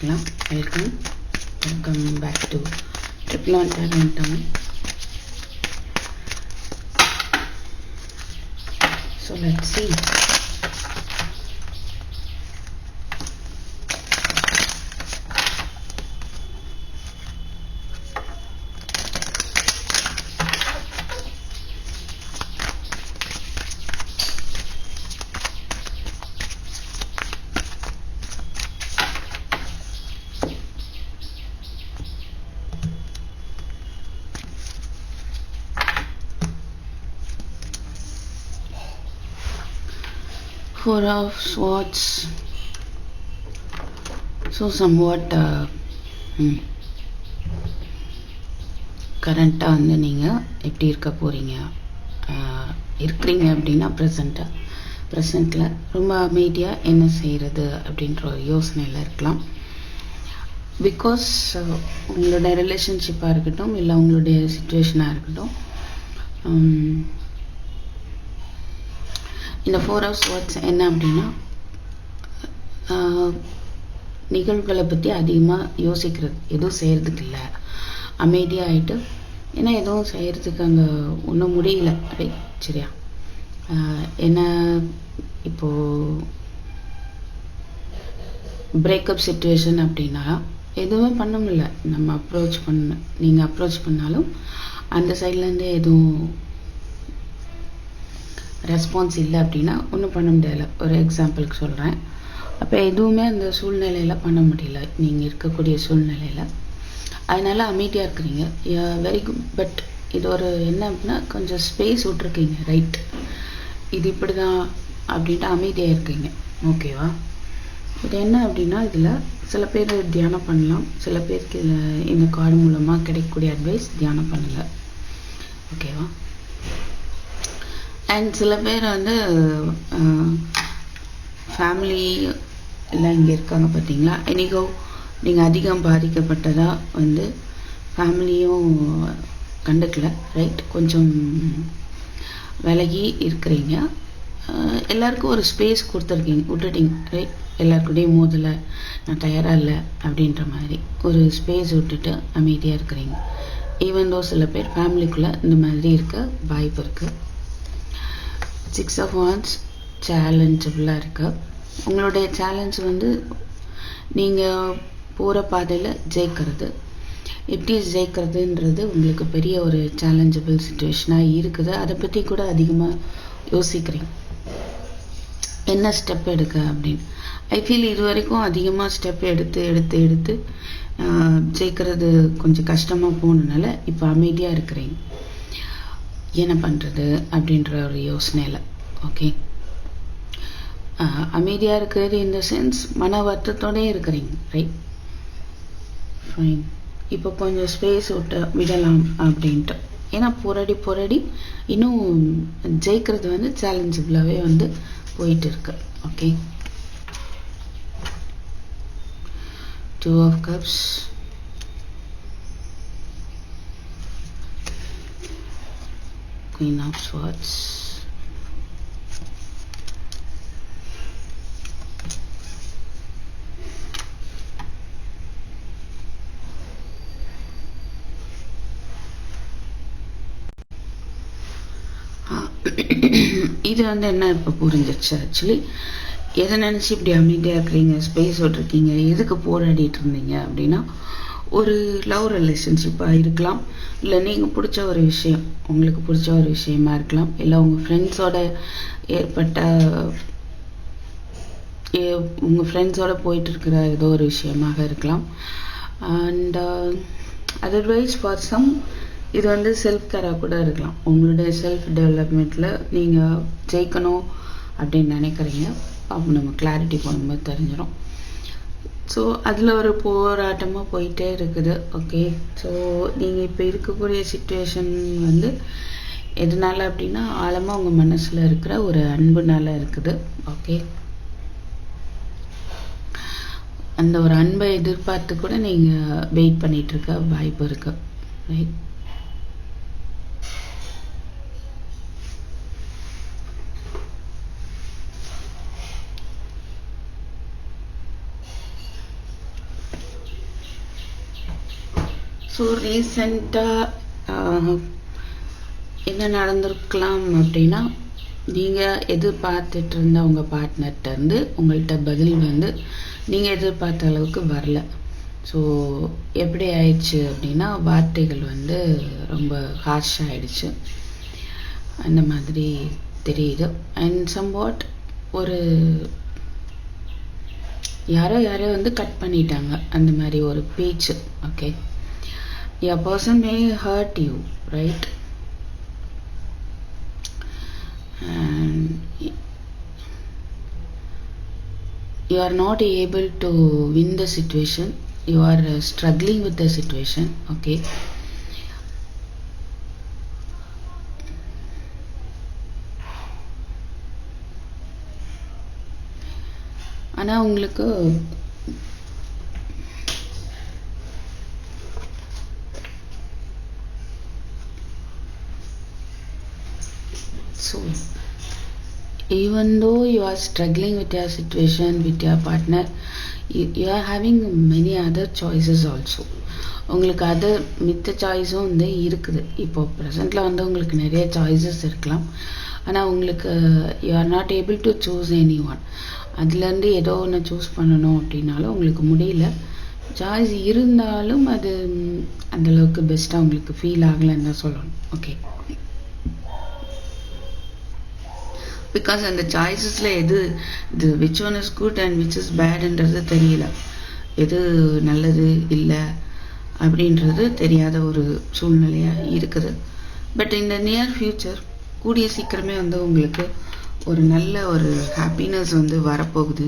January nine எப்படி இருக்குன்னு பார்க்கலாம் welcome welcome back to triple one talent town so let see four of swords. So somewhat uh, hmm. கரண்ட்டாக வந்து நீங்கள் எப்படி இருக்க போகிறீங்க இருக்கிறீங்க அப்படின்னா ப்ரெசண்ட்டாக ப்ரெசண்ட்டில் ரொம்ப அமைதியாக என்ன செய்கிறது அப்படின்ற ஒரு யோசனையில் இருக்கலாம். பிகாஸ் உங்களோட ரிலேஷன்ஷிப்பாக இருக்கட்டும் இல்லை உங்களுடைய சுச்சுவேஷனாக இருக்கட்டும் இந்த ஃபோர் ஹவர்ஸ் வேர்ட்ஸ் என்ன அப்படின்னா நிகழ்வுகளை பற்றி அதிகமாக யோசிக்கிறது எதுவும் செய்கிறதுக்கு இல்லை. அமைதியாகிட்டு ஏன்னா எதுவும் செய்கிறதுக்கு அங்கே ஒன்றும் முடியல. அப்படி சரியா. என்ன இப்போது பிரேக்கப் சுச்சுவேஷன் அப்படின்னா எதுவுமே பண்ண முடியல. நம்ம அப்ரோச் பண்ண நீங்கள் அப்ரோச் பண்ணாலும் அந்த சைட்லேருந்தே எதுவும் ரெஸ்பான்ஸ் இல்லை அப்படின்னா ஒன்றும் பண்ண முடியல. ஒரு எக்ஸாம்பிளுக்கு சொல்கிறேன் அப்போ எதுவுமே அந்த சூழ்நிலையில் பண்ண முடியல. நீங்கள் இருக்கக்கூடிய சூழ்நிலையில். அதனால் அமைதியாக இருக்கிறீங்க. வெரி குட் பட் இது ஒரு என்ன அப்படின்னா கொஞ்சம் ஸ்பேஸ் விட்ருக்கீங்க ரைட் இது இப்படி தான் அப்படின்ட்டு அமைதியாக இருக்கீங்க. ஓகேவா இது என்ன அப்படின்னா இதில் சில பேர் தியானம் பண்ணலாம். சில பேருக்கு இதில் இந்த கார்டு மூலமாக கிடைக்கக்கூடிய அட்வைஸ் தியானம் பண்ணலை. ஓகேவா அண்ட் சில பேர் வந்து ஃபேமிலி எல்லாம் இங்கே இருக்காங்க பார்த்தீங்களா எனிகோ நீங்கள் அதிகம் பாதிக்கப்பட்டதாக வந்து ஃபேமிலியும் கண்டுக்கல ரைட் கொஞ்சம் விலகி இருக்கிறீங்க. எல்லாருக்கும் ஒரு ஸ்பேஸ் கொடுத்துருக்கீங்க விட்டுட்டீங்க ரைட் எல்லாருக்கூடையும் மோதலை நான் தயாராக இல்லை அப்படின்ற மாதிரி ஒரு ஸ்பேஸ் விட்டுட்டு அமைதியாக இருக்கிறீங்க. ஈவன் தோ சில பேர் ஃபேமிலிக்குள்ளே இந்த மாதிரி இருக்க வாய்ப்பு இருக்குது சிக்ஸ் ஆஃப் வாட்ஸ் சேலஞ்சபிளாக இருக்குது உங்களுடைய சேலஞ்ச் வந்து நீங்கள் போகிற பாதையில் ஜெயிக்கிறது. எப்படி ஜெயிக்கிறதுன்றது உங்களுக்கு பெரிய ஒரு சேலஞ்சபிள் சுச்சுவேஷனாக இருக்குது. அதை பற்றி கூட அதிகமாக யோசிக்கிறீங்க. என்ன ஸ்டெப் எடுக்க அப்படின்னு? ஐ ஃபீல் இது வரைக்கும் அதிகமாக ஸ்டெப் எடுத்து எடுத்து எடுத்து ஜெயிக்கிறது கொஞ்சம் கஷ்டமாக போனதுனால இப்போ அமைதியாக இருக்கிறீங்க. என்ன பண்ணுறது அப்படின்ற ஒரு யோசனையில் ஓகே அமைதியாக இருக்கிறது இந்த சென்ஸ் மன வருத்தத்தோடே இருக்கிறீங்க ரைட் ஃபைன் இப்போ கொஞ்சம் ஸ்பேஸ் விட்டு விடலாம் அப்படின்ட்டு. ஏன்னா புரடி புரடி இன்னும் ஜெயிக்கிறது வந்து சேலஞ்சபிளாகவே வந்து போயிட்டு இருக்கு okay two of cups Queen of Swords. இது வந்து என்ன இப்போ புரிஞ்சிச்சு ஆக்சுவலி எதை நினச்சி இப்படி அமைதியாக இருக்கிறீங்க ஸ்பேஸ் விட்டுருக்கீங்க எதுக்கு போராடிட்டு இருந்தீங்க அப்படின்னா ஒரு லவ் ரிலேஷன்ஷிப்பாக இருக்கலாம். இல்லை நீங்கள் பிடிச்ச ஒரு விஷயம் உங்களுக்கு பிடிச்ச ஒரு விஷயமா இருக்கலாம். இல்லை உங்கள் ஃப்ரெண்ட்ஸோட ஏற்பட்ட உங்கள் ஃப்ரெண்ட்ஸோட போயிட்டுருக்கிற ஏதோ ஒரு விஷயமாக இருக்கலாம். அண்ட் அதர்வைஸ் ஃபார் சம் இது வந்து செல்ஃப் கேராக கூட இருக்கலாம். உங்களுடைய செல்ஃப் டெவலப்மெண்ட்டில் நீங்கள் ஜெயிக்கணும் அப்படின்னு நினைக்கிறீங்க. அப்போ நம்ம கிளாரிட்டி போடும்போது தெரிஞ்சிடும் ஸோ அதில் ஒரு போராட்டமாக போயிட்டே இருக்குது. ஓகே ஸோ நீங்கள் இப்போ இருக்கக்கூடிய சுச்சுவேஷன் வந்து எதனால் அப்படின்னா ஆழமாக உங்கள் மனசில் இருக்கிற ஒரு அன்புனால் இருக்குது. ஓகே அந்த ஒரு அன்பை எதிர்பார்த்து கூட நீங்கள் வெயிட் பண்ணிகிட்ருக்க இருக்க வாய்ப்பு இருக்குது ரைட் ஸோ ரீசண்டாக என்ன நடந்திருக்கலாம் அப்படின்னா நீங்கள் எதிர்பார்த்துட்டு இருந்த உங்கள் பார்ட்னர்கிட்ட இருந்து உங்கள்கிட்ட பதில் வந்து நீங்கள் எதிர்பார்த்த அளவுக்கு வரல. ஸோ எப்படி ஆயிடுச்சு அப்படின்னா வார்த்தைகள் வந்து ரொம்ப ஹார்ஷ் ஆயிடுச்சு. அந்த மாதிரி தெரியுது. அண்ட் சம்வாட் ஒரு யாரோ யாரோ வந்து கட் பண்ணிட்டாங்க. அந்த மாதிரி ஒரு பேச்சு okay ய person may hurt you right you are not able to win the situation you are uh, struggling with the situation okay ஆனா உங்களுக்கு even though you are struggling with your situation with your partner you, you are having many other choices also. உங்களுக்கு other மித்த சாய்ஸும் வந்து இருக்குது. இப்போது ப்ரெசண்ட்டில் வந்து உங்களுக்கு நிறைய சாய்ஸஸ் இருக்கலாம். ஆனால் உங்களுக்கு you are not able to choose any one அதுலேருந்து ஏதோ ஒன்று சூஸ் பண்ணணும் அப்படின்னாலும் உங்களுக்கு முடியல. சாய்ஸ் இருந்தாலும் அது அந்தளவுக்கு பெஸ்ட்டாக உங்களுக்கு ஃபீல் ஆகலைன்னு தான் சொல்லணும். ஓகே பிகாஸ் அந்த சாய்ஸஸில் எது இது which one is good and which is பேடுன்றது தெரியல. எது நல்லது இல்லை அப்படின்றது தெரியாத ஒரு சூழ்நிலையாக இருக்குது. பட் இந்த நியர் ஃப்யூச்சர் கூடிய சீக்கிரமே வந்து உங்களுக்கு ஒரு நல்ல ஒரு ஹாப்பினஸ் வந்து வரப்போகுது.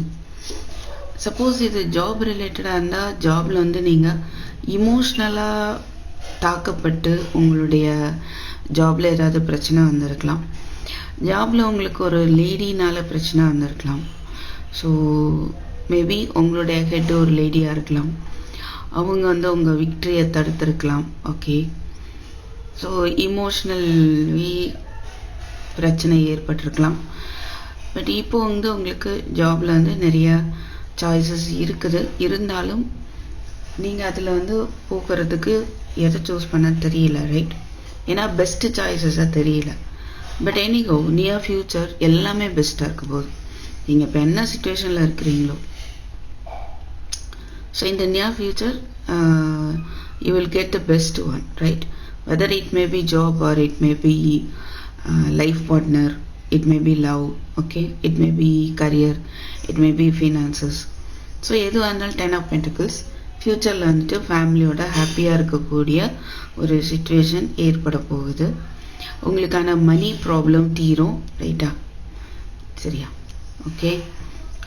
சப்போஸ் இது ஜாப் ரிலேட்டடாக இருந்தால் ஜாபில் வந்து நீங்கள் இமோஷ்னலாக தாக்கப்பட்டு உங்களுடைய ஜாபில் ஏதாவது பிரச்சனை வந்திருக்கலாம். ஜாபில் உங்களுக்கு ஒரு லேடினால் பிரச்சனை வந்திருக்கலாம். ஸோ மேபி உங்களுடைய ஹெட் ஒரு லேடியாக இருக்கலாம். அவங்க வந்து உங்கள் விக்ட்ரியை தடுத்திருக்கலாம். ஓகே ஸோ இமோஷ்னல்வி பிரச்சனை ஏற்பட்டிருக்கலாம். பட் இப்போ வந்து உங்களுக்கு ஜாபில் வந்து நிறையா சாய்ஸஸ் இருக்குது. இருந்தாலும் நீங்கள் அதில் வந்து போக்குறதுக்கு எதை சூஸ் பண்ண தெரியல ரைட் ஏன்னா பெஸ்ட்டு சாய்ஸஸாக தெரியல. பட் எனிகோ நியர் ஃப்யூச்சர் எல்லாமே பெஸ்ட்டாக இருக்க போகுது. நீங்கள் இப்போ என்ன சுச்சுவேஷனில் இருக்கிறீங்களோ. ஸோ இந்த near future you will get the best one right whether it may be job or it may be life partner it may be love okay it may be career it may be finances so எதுவாக இருந்தாலும் ten of பென்டிக்கல்ஸ் ஃப்யூச்சரில் வந்துட்டு ஃபேமிலியோட ஹாப்பியாக இருக்கக்கூடிய ஒரு situation ஏற்பட போகுது. உங்களுக்கான மணி ப்ராப்ளம் தீரும் ரைட்டா சரியா? ஓகே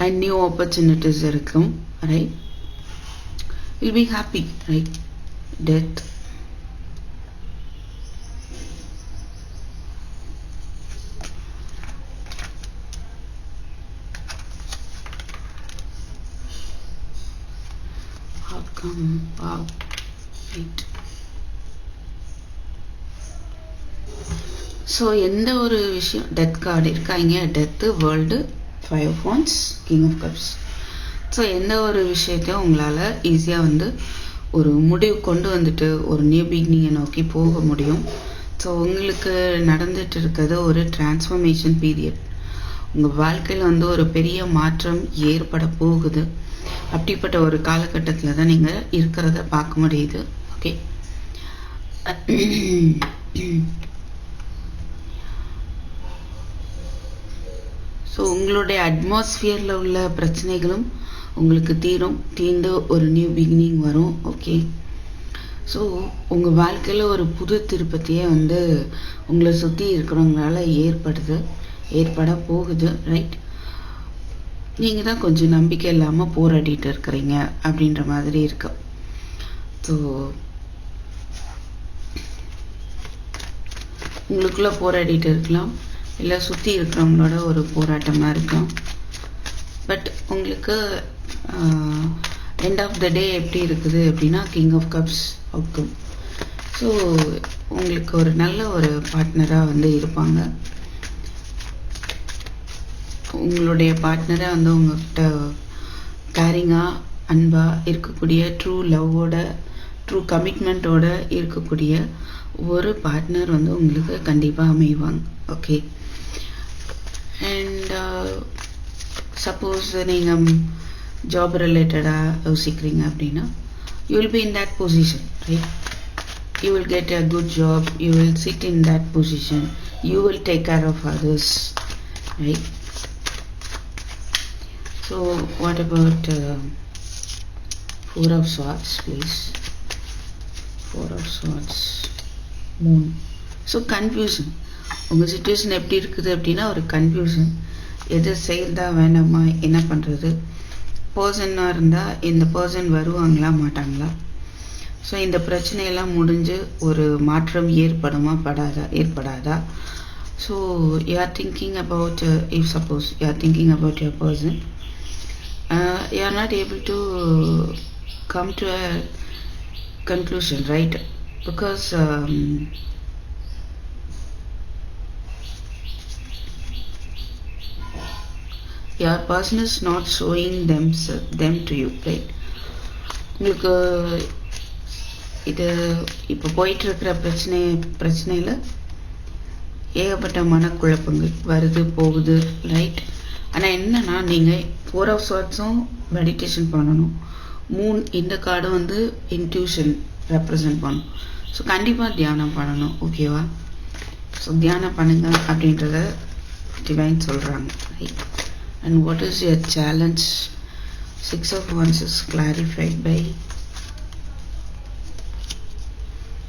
அண்ட் நியூ ஆப்பர்ச்சுனிட்டிஸ் இருக்கும் right will be happy right death how wow right? So எந்த ஒரு விஷயம் டெத் கார்டு இருக்காங்க. Death world five phones king of cups so எந்த ஒரு விஷயத்தையும் உங்களால் ஈஸியாக வந்து ஒரு முடிவு கொண்டு வந்துட்டு ஒரு நியூ பிகினிங்கை நோக்கி போக முடியும்? ஸோ உங்களுக்கு நடந்துட்டு இருக்கிறது ஒரு டிரான்ஸ்ஃபர்மேஷன் பீரியட் உங்கள் வாழ்க்கையில் வந்து ஒரு பெரிய மாற்றம் ஏற்பட போகுது. அப்படிப்பட்ட ஒரு காலகட்டத்தில் தான் நீங்கள் இருக்கிறத பார்க்க முடியுது. ஓகே ஸோ உங்களுடைய அட்மாஸ்ஃபியரில் உள்ள பிரச்சனைகளும் உங்களுக்கு தீரும். தீர்ந்து ஒரு நியூ பிகினிங் வரும். ஓகே ஸோ உங்கள் வாழ்க்கையில் ஒரு புது திருப்பத்தையே வந்து உங்களை சுற்றி இருக்கிறவங்களால ஏற்படுது. ஏற்பட போகுது. ரைட் நீங்கள் தான் கொஞ்சம் நம்பிக்கை இல்லாமல் போராடிட்டு இருக்கிறீங்க அப்படின்ற மாதிரி இருக்கு. ஸோ உங்களுக்குள்ளே போராடிட்டு இருக்கலாம். இல்லை சுற்றி இருக்கிறவங்களோட ஒரு போராட்டமாக இருக்கும். பட் உங்களுக்கு எண்ட் ஆஃப் த டே எப்படி இருக்குது அப்படின்னா king of cups outcome so உங்களுக்கு ஒரு நல்ல ஒரு பார்ட்னராக வந்து இருப்பாங்க. உங்களுடைய பார்ட்னரை வந்து உங்கள்கிட்ட கேரிங்காக அன்பாக இருக்கக்கூடிய ட்ரூ லவ்வோட ட்ரூ கமிட்மெண்ட்டோட இருக்கக்கூடிய ஒரு பார்ட்னர் வந்து உங்களுக்கு கண்டிப்பாக அமைவாங்க. ஓகே அண்ட் சப்போஸ் நீங்கள் ஜாப் ரிலேட்டடாக யோசிக்கிறீங்க அப்படின்னா you will be in that position right you will get a good job you will sit in that position you will take care of others right so what about uh, four of swords please four of swords moon so confusion உங்கள் situation எப்படி இருக்குது அப்படின்னா ஒரு confusion எது செய்யறதா வேணாமா என்ன பண்ணுறது பர்சனாக இருந்தால் இந்த பர்சன் வருவாங்களா மாட்டாங்களா? ஸோ இந்த பிரச்சனையெல்லாம் முடிஞ்சு ஒரு மாற்றம் ஏற்படுமா படாதா ஏற்படாதா? So you are thinking about if suppose you are thinking about your person you're not able to come to a conclusion right because your person is not showing them them to you right உங்களுக்கு இது இப்போ போயிட்டு இருக்கிற பிரச்சனை பிரச்சனையில் ஏகப்பட்ட மனக்குழப்பங்கள் வருது போகுது ரைட் ஆனால் என்னன்னா நீங்கள் ஃபோர் ஆஃப் ஷார்ட்ஸும் மெடிடேஷன் பண்ணணும். மூன் இந்த கார்டு வந்து இன்ட்யூஷன் ரெப்ரசன்ட் பண்ணும் ஸோ கண்டிப்பாக தியானம் பண்ணணும் ஓகேவா ஸோ தியானம் பண்ணுங்க அப்படின்றத டிவைன் சொல்கிறாங்க right and what is your challenge six of wands is clarified by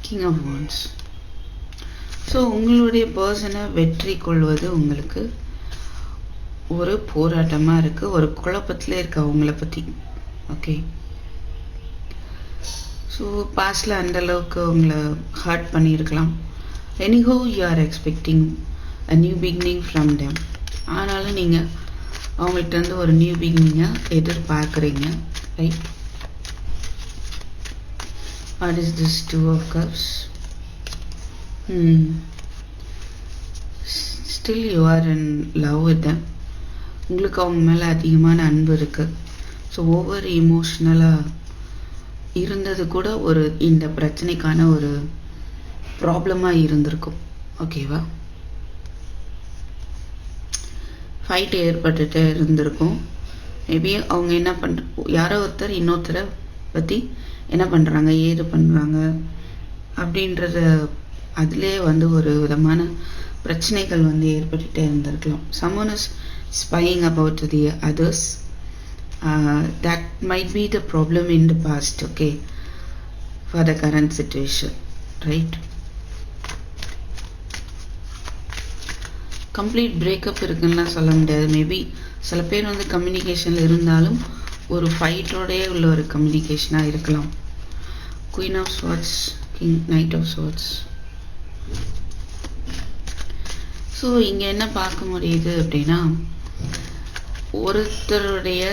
king of wands so உங்களுடைய பர்சனை வெற்றி கொள்வது உங்களுக்கு ஒரு போராட்டமாக இருக்குது ஒரு குழப்பத்தில் இருக்கு அவங்கள பற்றி ஓகே ஸோ பாஸ்டில் அந்தளவுக்கு உங்களை ஹர்ட் பண்ணியிருக்கலாம். Anyhow you are expecting a new beginning from them ஆனாலும் நீங்கள் அவங்கள்ட்ட இருந்து ஒரு நியூ பிகினிங்காக எதிர்பார்க்குறீங்க right what is this two of cups still you are in love with them உங்களுக்கு அவங்க மேலே அதிகமான அன்பு இருக்குது ஸோ ஒவ்வொரு இமோஷ்னலாக இருந்தது கூட ஒரு இந்த பிரச்சனைக்கான ஒரு ப்ராப்ளமாக இருந்திருக்கும். ஓகேவா ஃபைட் ஏற்பட்டுகிட்டே இருந்திருக்கும். மேபி அவங்க என்ன பண்ணுற யாரோ ஒருத்தர் இன்னொருத்தரை பற்றி என்ன பண்ணுறாங்க ஏது பண்ணுறாங்க அப்படின்றத அதிலே வந்து ஒரு விதமான பிரச்சனைகள் வந்து ஏற்பட்டுகிட்டே இருந்திருக்கலாம். Someone is spying about the others that might be the problem in the past okay for the current situation right complete breakup இருக்குன்னா சொல்ல முடியாது. மேபி சில பேர் வந்து கம்யூனிகேஷனில் இருந்தாலும் ஒரு ஃபைட்டோடயே உள்ள ஒரு கம்யூனிகேஷனாக இருக்கலாம். Queen of swords king knight of swords so இங்கே என்ன பார்க்க முடியுது அப்படின்னா ஒருத்தருடைய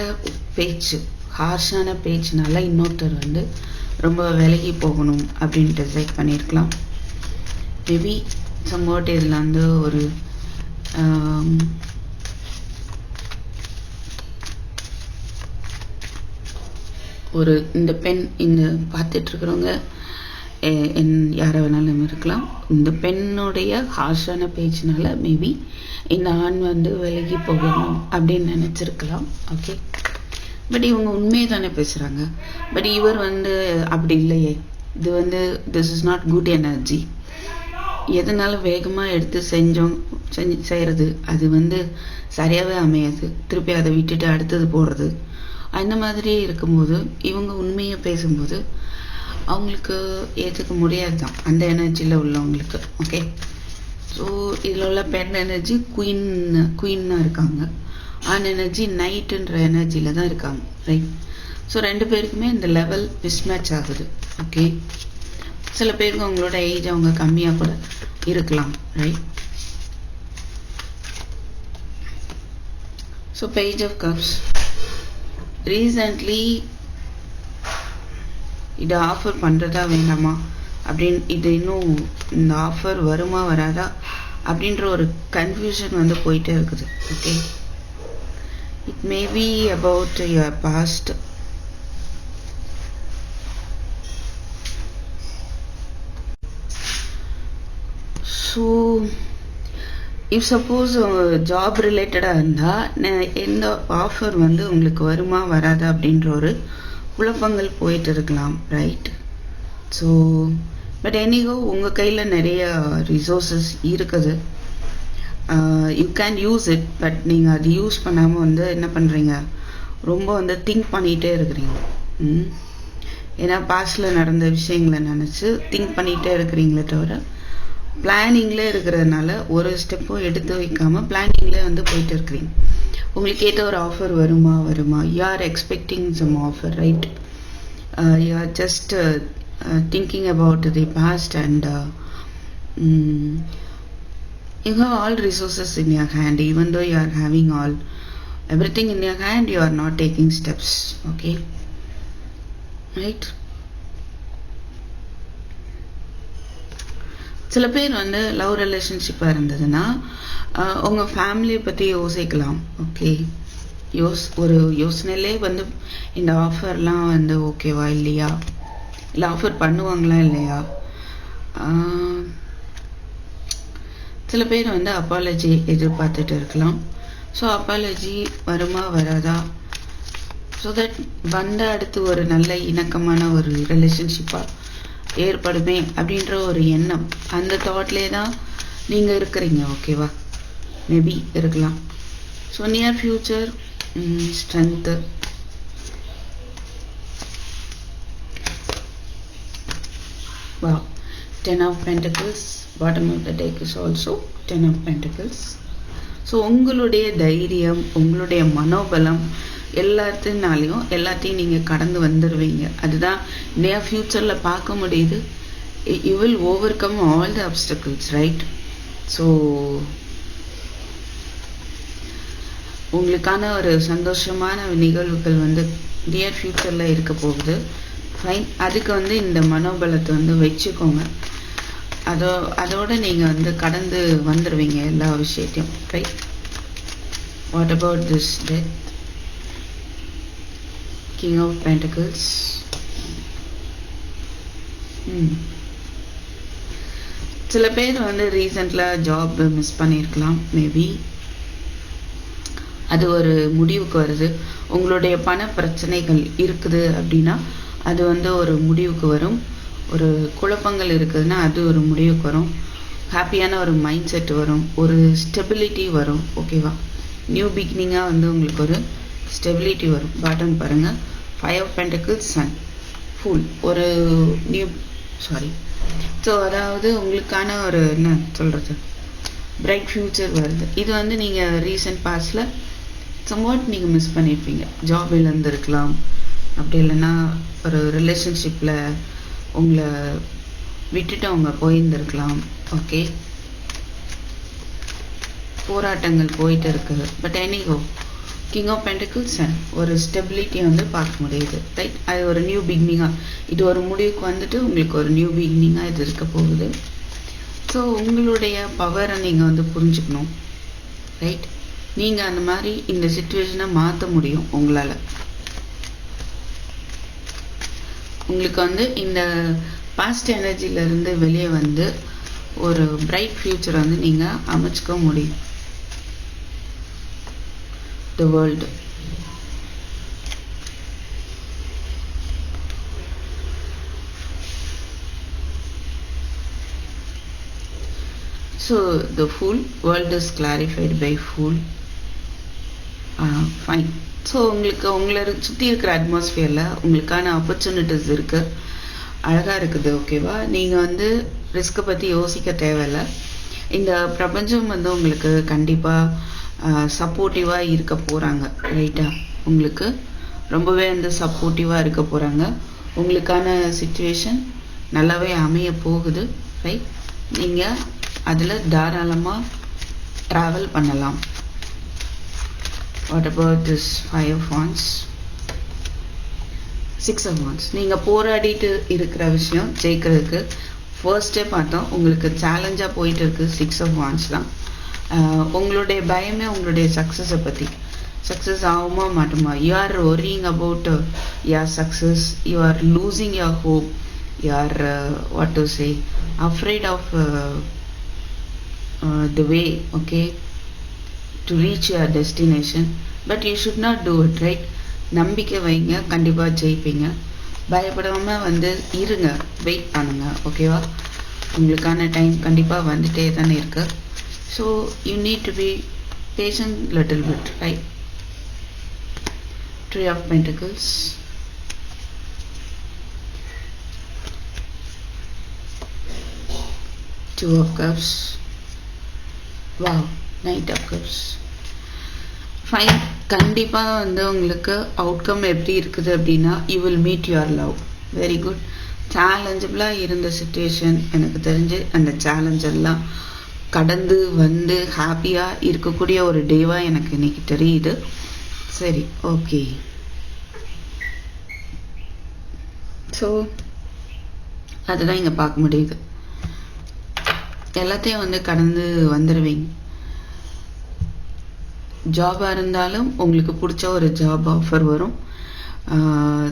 பேச்சு ஹார்ஷான பேச்சுனால இன்னொருத்தர் வந்து ரொம்ப விலகி போகணும் அப்படின்னு டிசைட் பண்ணியிருக்கலாம் மேபி சம்வாட் இதில் வந்து ஒரு Um, ஒரு இந்த பெண் இந்த பார்த்துட்ருக்குறவங்க என் யாரை வேணாலும் இருக்கலாம். இந்த பெண்ணுடைய ஹார்ஷான பேச்சினால மேபி இந்த ஆண் வந்து விலகி போகணும் அப்படின்னு நினச்சிருக்கலாம். ஓகே பட் இவங்க உண்மையை தானே பேசுகிறாங்க பட் இவர் வந்து அப்படி இல்லையே. இது வந்து this is not good energy எதனால வேகமாக எடுத்து செஞ்சோம் செஞ்சு செய்கிறது அது வந்து சரியாகவே அமையாது. திருப்பி அதை விட்டுட்டு அடுத்தது போடுறது. அந்த மாதிரி இருக்கும்போது இவங்க உண்மையை பேசும்போது அவங்களுக்கு ஏற்றுக்க முடியாது தான் அந்த எனர்ஜியில் உள்ளவங்களுக்கு ஓகே ஸோ இதில் உள்ள பெண் எனர்ஜி குயின் குயின்னாக இருக்காங்க. ஆன் எனர்ஜி நைட்டுன்ற எனர்ஜியில் தான் இருக்காங்க ரைட் ஸோ ரெண்டு பேருக்குமே இந்த லெவல் மிஸ்மேட்ச் ஆகுது ஓகே சில பேருக்கு அவங்களோட ஏஜ் அவங்க கம்மியாக கூட இருக்கலாம் right so page of cups recently இதை ஆஃபர் பண்ணுறதா வேண்டாமா? அப்படின்னு இது இன்னும் இந்த ஆஃபர் வருமா வராதா? அப்படின்ற ஒரு கன்ஃபியூஷன் வந்து போயிட்டே இருக்குது okay it may be about your past if suppose job ரிலேட்டடாக இருந்தால் எந்த ஆஃபர் வந்து உங்களுக்கு வருமா வராதா அப்படின்ற ஒரு குழப்பங்கள் போயிட்டு இருக்கலாம் ரைட் ஸோ பட் எனிகோ உங்கள் கையில் நிறைய ரிசோர்ஸஸ் இருக்குது. You can use it but நீங்கள் அது யூஸ் பண்ணாமல் வந்து என்ன பண்ணுறீங்க ரொம்ப வந்து திங்க் பண்ணிகிட்டே இருக்கிறீங்க. ம்? ஏன்னா பாஸ்டில் நடந்த விஷயங்களை நினச்சி திங்க் பண்ணிகிட்டே இருக்கிறீங்களே தவிர பிளானிங்கில் இருக்கிறதுனால ஒரு ஸ்டெப்பும் எடுத்து வைக்காமல் பிளானிங்கில் வந்து போயிட்டு இருக்கிறீங்க உங்களுக்கு ஏதோ ஒரு ஆஃபர் வருமா வருமா? You are expecting some offer right you are just thinking about the past and you have all resources in your hand even though you are having all everything in your hand you are not taking steps okay right சில பேர் வந்து love ரிலேஷன்ஷிப்பாக இருந்ததுன்னா உங்கள் ஃபேமிலியை பற்றி யோசிக்கலாம் okay யோஸ் ஒரு யோசனையிலே வந்து இந்த ஆஃபர்லாம் வந்து ஓகேவா இல்லையா? இல்லை ஆஃபர் பண்ணுவாங்களா இல்லையா? சில பேர் வந்து அப்பாலஜி எதிர்பார்த்துட்டு இருக்கலாம். ஸோ அப்பாலஜி வருமா வராதா? ஸோ தட் வந்த அடுத்து ஒரு நல்ல இணக்கமான ஒரு ரிலேஷன்ஷிப்பாக ஏற்படுமே அப்படின்ற ஒரு எண்ணம் அந்த தாட்லேயே தான் நீங்கள் இருக்கிறீங்க ஓகேவா மேபி இருக்கலாம். ஸோ நியர் ஃப்யூச்சர் ஸ்ட்ரென்த்து வா ten of pentacles bottom of the deck is also ten of pentacles so உங்களுடைய தைரியம் உங்களுடைய மனோபலம் எல்லாத்தினாலையும் எல்லாத்தையும் நீங்கள் கடந்து வந்துடுவீங்க அதுதான் நேர் ஃப்யூச்சரில் பார்க்க முடியுது. You will overcome all the obstacles right so உங்களுக்கான ஒரு சந்தோஷமான நிகழ்வுகள் வந்து நியர் ஃப்யூச்சரில் இருக்க போகுது. ஃபைன் அதுக்கு வந்து இந்த மனோபலத்தை வந்து வச்சுக்கோங்க. அதோ அதோடு நீங்கள் வந்து கடந்து வந்துடுவீங்க எல்லா விஷயத்தையும். Right what about this death king of pentacles சில பேர் வந்து ரீசெண்டாக ஜாப் மிஸ் பண்ணியிருக்கலாம் மேபி அது ஒரு முடிவுக்கு வருது. உங்களுடைய பண பிரச்சனைகள் இருக்குது அப்படின்னா அது வந்து ஒரு முடிவுக்கு வரும். ஒரு குழப்பங்கள் இருக்குதுன்னா அது ஒரு முடிவுக்கு வரும். ஹாப்பியான ஒரு மைண்ட் செட் வரும். ஒரு ஸ்டெபிலிட்டி வரும். ஓகேவா நியூ பிகினிங்காக வந்து உங்களுக்கு ஒரு ஸ்டெபிலிட்டி வரும். பாட்டன் பாருங்கள் five of pentacles sun full ஒரு நியூ சாரி ஸோ அதாவது உங்களுக்கான ஒரு என்ன சொல்கிறது பிரைட் ஃப்யூச்சர் வருது. இது வந்து நீங்கள் ரீசெண்ட் பாஸ்டில் சம்வாட் நீங்கள் மிஸ் பண்ணியிருப்பீங்க ஜாப் இழந்திருக்கலாம் அப்படி இல்லைன்னா ஒரு ரிலேஷன்ஷிப்பில் உங்களை விட்டுட்டு அவங்க போயிருந்துருக்கலாம் ஓகே போராட்டங்கள் போயிட்டு இருக்குது but anyhow king of pentacles ஒரு ஸ்டெபிலிட்டியை வந்து பார்க்க முடியுது. ரைட் அது ஒரு நியூ பிகினிங்காக இது ஒரு முடிவுக்கு வந்துட்டு உங்களுக்கு ஒரு நியூ பிகினிங்காக இது இருக்க போகுது. ஸோ உங்களுடைய பவரை நீங்கள் வந்து புரிஞ்சுக்கணும். ரைட் நீங்கள் அந்த மாதிரி இந்த சுச்சுவேஷனை மாற்ற முடியும் உங்களால். உங்களுக்கு வந்து இந்த பாஸ்ட் எனர்ஜியிலேருந்து வெளியே வந்து ஒரு பிரைட் ஃப்யூச்சர் வந்து நீங்கள் அமைச்சிக்க முடியும். The world So the fool world is clarified by fool. Uh, fine. So உங்களுக்கு உங்களை சுற்றி இருக்கிற அட்மாஸ்ஃபியரில் உங்களுக்கான ஆப்பர்ச்சுனிட்டிஸ் இருக்குது அழகாக இருக்குது ஓகேவா நீங்கள் வந்து ரிஸ்க்கை பற்றி யோசிக்க தேவையில்ல இந்த பிரபஞ்சம் வந்து உங்களுக்கு கண்டிப்பாக சப்போர்ட்டிவாக இருக்க போகிறாங்க ரைட்டா உங்களுக்கு ரொம்பவே வந்து சப்போர்ட்டிவாக இருக்க போகிறாங்க உங்களுக்கான சுச்சுவேஷன் நல்லாவே அமைய போகுது ரைட் நீங்கள் அதில் தாராளமாக ட்ராவல் பண்ணலாம். What about this five of six of wands நீங்கள் போராடிட்டு இருக்கிற விஷயம் ஜெயிக்கிறதுக்கு ஃபர்ஸ்டே பார்த்தோம் உங்களுக்கு சேலஞ்சாக போயிட்டு இருக்குது சிக்ஸ் ஆஃப் வான்ஸ் தான். உங்களுடைய பயமே உங்களுடைய சக்ஸஸை பற்றி சக்ஸஸ் ஆகுமா மாட்டுமா? You are worrying about your success you are losing your hope you are what to say afraid of the way okay to reach your destination but you should not do it right நம்பிக்கை வைங்க கண்டிப்பாக ஜெயிப்பீங்க. பயப்படாமல் வந்து இருங்க wait பண்ணுங்கள் ஓகேவா உங்களுக்கான time கண்டிப்பாக வந்துட்டே தானே இருக்குது so you need to be patient little bit, right three of Pentacles. two of cups. Wow knight of cups. Fine கண்டிப்பாக வந்து உங்களுக்கு அவுட்கம் எப்படி இருக்குது அப்படின்னா you will meet your love very good சேலஞ்சபிளாக இருந்த சுச்சுவேஷன் எனக்கு தெரிஞ்சு அந்த சேலஞ்செல்லாம் கடந்து வந்து ஹாப்பியாக இருக்கக்கூடிய ஒரு டேவாக எனக்கு இன்னைக்கு தெரியுது. சரி ஓகே ஸோ அதுதான் இங்கே பார்க்க முடியுது. எல்லாத்தையும் வந்து கடந்து வந்துடுவீங்க ஜாபாக இருந்தாலும் உங்களுக்கு பிடிச்ச ஒரு ஜாப் ஆஃபர் வரும்.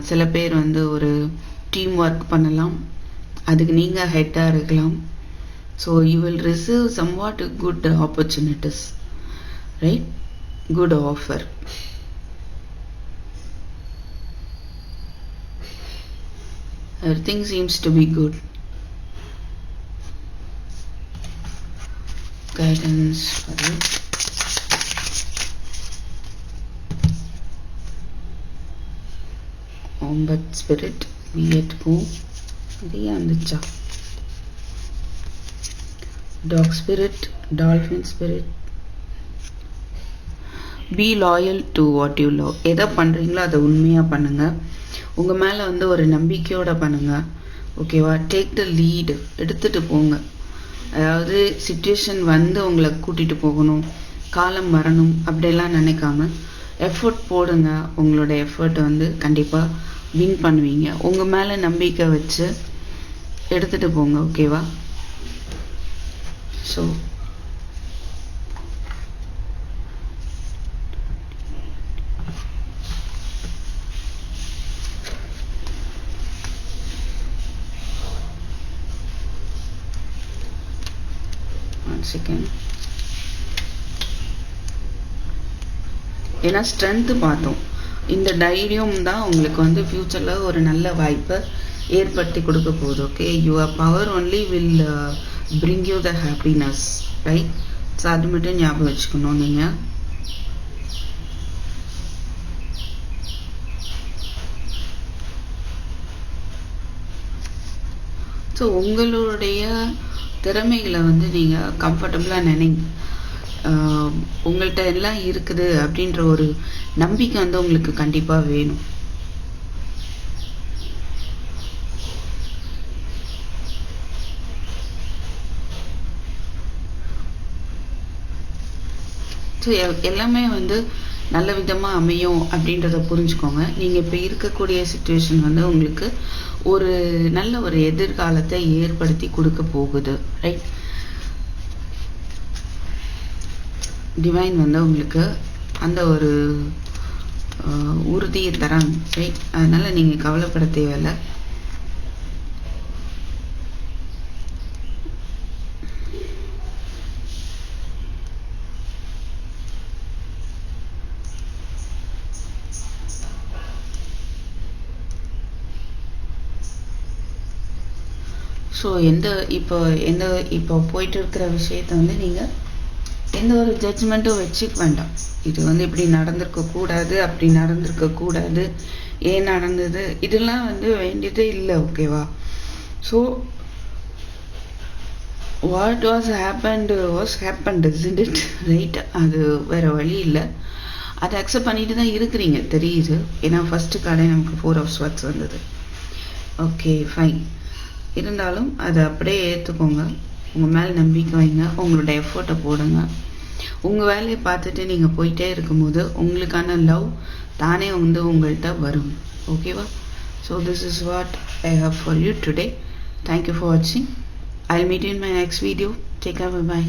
சில பேர் வந்து ஒரு டீம் ஒர்க் பண்ணலாம். அதுக்கு நீங்கள் ஹெட்டாக இருக்கலாம். So you will receive somewhat good opportunities, right? Good offer. Everything seems to be good. Guidance for you. but spirit be at home be on the dog spirit dolphin spirit be loyal to what you love எதை பண்ணுறீங்களோ அதை உண்மையாக பண்ணுங்கள் உங்கள் மேலே வந்து ஒரு நம்பிக்கையோடு பண்ணுங்கள் ஓகேவா டேக் த லீடு எடுத்துகிட்டு போங்க. அதாவது சுச்சுவேஷன் வந்து உங்களை கூட்டிகிட்டு போகணும். காலம் வரணும் அப்படியெல்லாம் நினைக்காம எஃபர்ட் போடுங்க. உங்களோட எஃபர்ட் வந்து கண்டிப்பாக வின் பண்ணுவீங்க. உங்கள் மேலே நம்பிக்கை வச்சு எடுத்துகிட்டு போங்க. ஓகேவா ஸோ செகண்ட் ஏன்னா ஸ்ட்ரென்த்து பார்த்தோம். இந்த தைரியம் தான் உங்களுக்கு வந்து ஃப்யூச்சரில் ஒரு நல்ல வாய்ப்பை ஏற்படுத்தி கொடுக்க போகுது okay your power only will bring you the happiness right so அது மட்டும் ஞாபகம் வச்சுக்கணும் நீங்கள் ஸோ உங்களுடைய திறமைகளை வந்து நீங்கள் கம்ஃபர்டபுளாக நினைங்க உங்கள்கிட்ட எல்லாம் இருக்குது அப்படின்ற ஒரு நம்பிக்கை வந்து உங்களுக்கு கண்டிப்பாக வேணும். ஸோ எல்லாமே வந்து நல்ல விதமாக அமையும் அப்படின்றத புரிஞ்சுக்கோங்க. நீங்கள் இப்போ இருக்கக்கூடிய சுச்சுவேஷன் வந்து உங்களுக்கு ஒரு நல்ல ஒரு எதிர்காலத்தை ஏற்படுத்தி கொடுக்க போகுது ரைட் டிவைன் வந்து உங்களுக்கு அந்த ஒரு உறுதியை தராங்க ரைட் அதனால் நீங்கள் கவலைப்பட தேவையில்லை. ஸோ எந்த இப்போ எந்த இப்போ போயிட்டு இருக்கிற விஷயத்த வந்து நீங்கள் எந்த ஒரு ஜட்ஜ்மெண்ட்டும் வச்சுக்க வேண்டாம். இது வந்து இப்படி நடந்திருக்க கூடாது அப்படி நடந்திருக்க கூடாது ஏன் நடந்தது இதெல்லாம் வந்து வேண்டியதே இல்லை ஓகேவா so what was happened was happened isn't it right அது வேறு வழி இல்லை. அதை அக்செப்ட் பண்ணிட்டு தான் இருக்கிறீங்க தெரியுது. ஏன்னா ஃபஸ்ட்டு காலே நமக்கு ஃபோர் ஆஃப் ஸ்வாட்ஸ் வந்தது. ஓகே ஃபைன் இருந்தாலும் அதை அப்படியே ஏற்றுக்கோங்க உங்கள் மேலே நம்பிக்கை வைங்க. உங்களோட எஃபர்ட்டை போடுங்க. உங்கள் வேலையை பார்த்துட்டு நீங்கள் போயிட்டே இருக்கும்போது உங்களுக்கான லவ் தானே வந்து உங்கள்கிட்ட வரும். ஓகேவா so this is what I have for you today thank you for வாட்சிங் I meet in my next video take care bye